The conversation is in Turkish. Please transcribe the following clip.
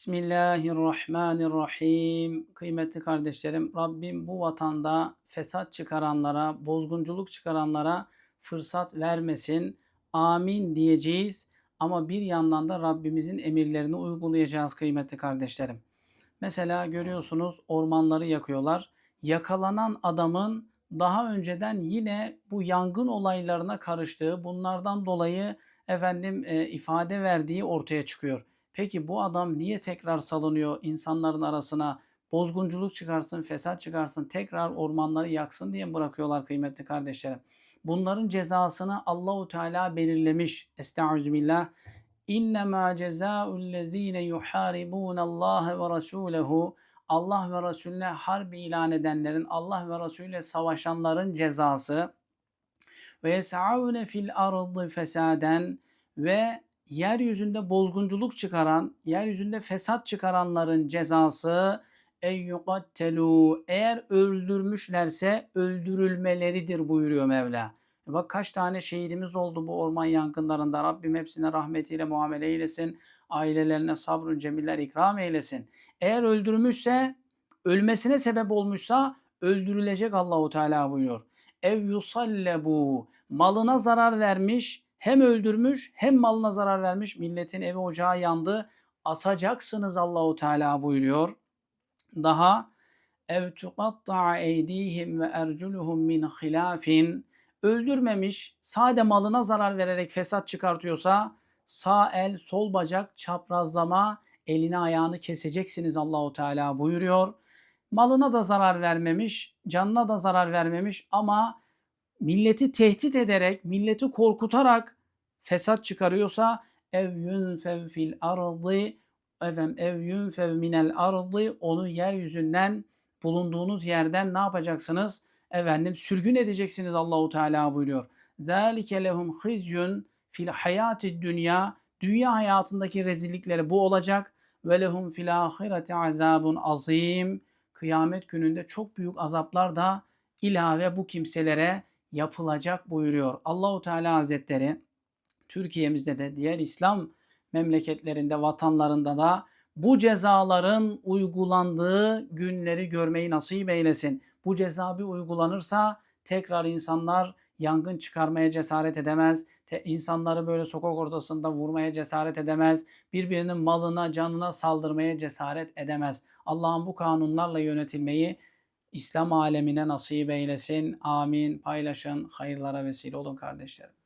Bismillahirrahmanirrahim. Kıymetli kardeşlerim, Rabbim bu vatanda fesat çıkaranlara, bozgunculuk çıkaranlara fırsat vermesin. Amin diyeceğiz. Ama bir yandan da Rabbimizin emirlerini uygulayacağız kıymetli kardeşlerim. Mesela görüyorsunuz ormanları yakıyorlar. Yakalanan adamın daha önceden yine bu yangın olaylarına karıştığı, bunlardan dolayı efendim e, ifade verdiği ortaya çıkıyor. Peki bu adam niye tekrar salınıyor insanların arasına? Bozgunculuk çıkarsın, fesat çıkarsın, tekrar ormanları yaksın diye bırakıyorlar kıymetli kardeşlerim? Bunların cezasını Allahu Teala belirlemiş. Estağfirullah. İnnemâ cezâullezîne yuhâribûnallâhe ve rasûlehu Allah ve Resulüne harbi ilan edenlerin, Allah ve Resulüyle savaşanların cezası ve yes'avne fil ardı fesaden ve yeryüzünde bozgunculuk çıkaran, yeryüzünde fesat çıkaranların cezası en yukattelu eğer öldürmüşlerse öldürülmeleridir buyuruyor Mevla. E bak kaç tane şehidimiz oldu bu orman yangınlarında. Rabbim hepsine rahmetiyle muamele eylesin. Ailelerine sabrın cemiller ikram eylesin. Eğer öldürmüşse, ölmesine sebep olmuşsa öldürülecek Allahu Teala buyuruyor. Ev yusallebu malına zarar vermiş, hem öldürmüş hem malına zarar vermiş. Milletin evi ocağı yandı. Asacaksınız Allahu Teala buyuruyor. Daha ev tuqatta'a eydihim ve erculuhum min hilafin öldürmemiş, sade malına zarar vererek fesat çıkartıyorsa sağ el, sol bacak çaprazlama, elini ayağını keseceksiniz Allahu Teala buyuruyor. Malına da zarar vermemiş, canına da zarar vermemiş ama milleti tehdit ederek, milleti korkutarak fesat çıkarıyorsa ev yunfev fil ardı efendim ev yunfev minel ardı onu yeryüzünden bulunduğunuz yerden ne yapacaksınız? Efendim sürgün edeceksiniz Allahu Teala buyuruyor. Zalike lehum khizyun fil hayati dünya dünya hayatındaki rezillikleri bu olacak ve lehum fil ahireti azabun azim kıyamet gününde çok büyük azaplar da ilave bu kimselere yapılacak buyuruyor. Allahu Teala Hazretleri Türkiye'mizde de diğer İslam memleketlerinde, vatanlarında da bu cezaların uygulandığı günleri görmeyi nasip eylesin. Bu ceza bir uygulanırsa tekrar insanlar yangın çıkarmaya cesaret edemez. Te, insanları böyle sokak ortasında vurmaya cesaret edemez. Birbirinin malına, canına saldırmaya cesaret edemez. Allah'ın bu kanunlarla yönetilmeyi İslam alemine nasip eylesin. Amin. Paylaşın, hayırlara vesile olun kardeşlerim.